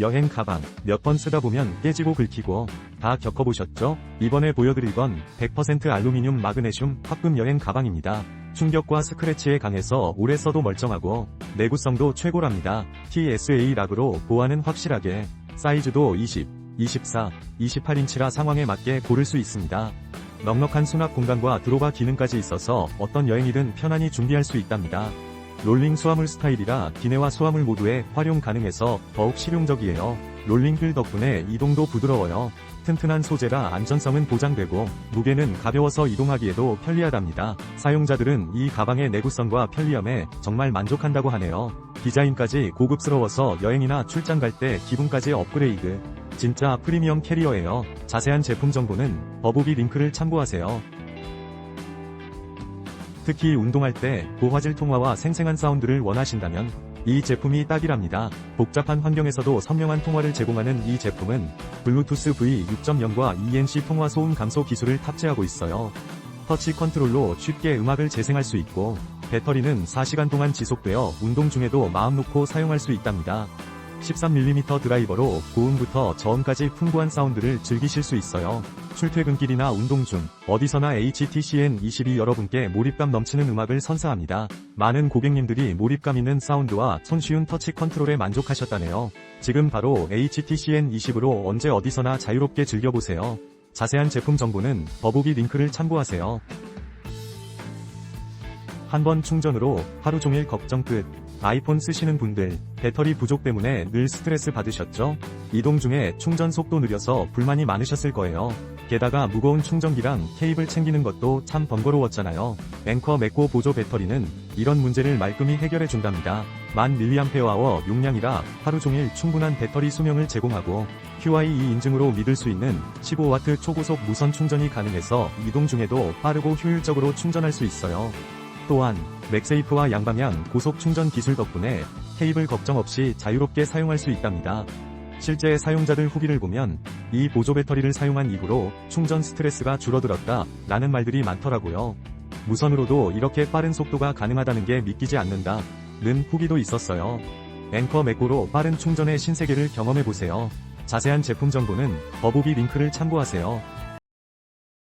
여행 가방 몇 번 쓰다 보면 깨지고 긁히고 다 겪어보셨죠? 이번에 보여드릴 건 100% 알루미늄 마그네슘 합금 여행 가방입니다. 충격과 스크래치에 강해서 오래 써도 멀쩡하고 내구성도 최고랍니다. TSA 락으로 보안은 확실하게 사이즈도 20, 24, 28인치라 상황에 맞게 고를 수 있습니다. 넉넉한 수납 공간과 드로바 기능까지 있어서 어떤 여행이든 편안히 준비할 수 있답니다. 롤링 수화물 스타일이라 기내와 수화물 모두에 활용 가능해서 더욱 실용적이에요. 롤링 휠 덕분에 이동도 부드러워요. 튼튼한 소재라 안전성은 보장되고 무게는 가벼워서 이동하기에도 편리하답니다. 사용자들은 이 가방의 내구성과 편리함에 정말 만족한다고 하네요. 디자인까지 고급스러워서 여행이나 출장 갈 때 기분까지 업그레이드. 진짜 프리미엄 캐리어예요. 자세한 제품 정보는 더보기 링크를 참고하세요. 특히 운동할 때 고화질 통화와 생생한 사운드를 원하신다면 이 제품이 딱이랍니다. 복잡한 환경에서도 선명한 통화를 제공하는 이 제품은 블루투스 V6.0과 ENC 통화 소음 감소 기술을 탑재하고 있어요. 터치 컨트롤로 쉽게 음악을 재생할 수 있고 배터리는 4시간 동안 지속되어 운동 중에도 마음 놓고 사용할 수 있답니다. 13mm 드라이버로 고음부터 저음까지 풍부한 사운드를 즐기실 수 있어요. 출퇴근길이나 운동 중 어디서나 HTCN22 여러분께 몰입감 넘치는 음악을 선사합니다. 많은 고객님들이 몰입감 있는 사운드와 손쉬운 터치 컨트롤에 만족하셨다네요. 지금 바로 HTCN20으로 언제 어디서나 자유롭게 즐겨보세요. 자세한 제품 정보는 더보기 링크를 참고하세요. 한 번 충전으로 하루 종일 걱정 끝. 아이폰 쓰시는 분들, 배터리 부족 때문에 늘 스트레스 받으셨죠? 이동 중에 충전 속도 느려서 불만이 많으셨을 거예요. 게다가 무거운 충전기랑 케이블 챙기는 것도 참 번거로웠잖아요. 앵커 맥고 보조 배터리는 이런 문제를 말끔히 해결해 준답니다. 1000mAh 용량이라 하루 종일 충분한 배터리 수명을 제공하고 QIE 인증으로 믿을 수 있는 15W 초고속 무선 충전이 가능해서 이동 중에도 빠르고 효율적으로 충전할 수 있어요. 또한 맥세이프와 양방향 고속 충전 기술 덕분에 케이블 걱정 없이 자유롭게 사용할 수 있답니다. 실제 사용자들 후기를 보면 이 보조 배터리를 사용한 이후로 충전 스트레스가 줄어들었다 라는 말들이 많더라고요. 무선으로도 이렇게 빠른 속도가 가능하다는 게 믿기지 않는다 는 후기도 있었어요. 앵커 맥고로 빠른 충전의 신세계를 경험해보세요. 자세한 제품 정보는 더보기 링크를 참고하세요.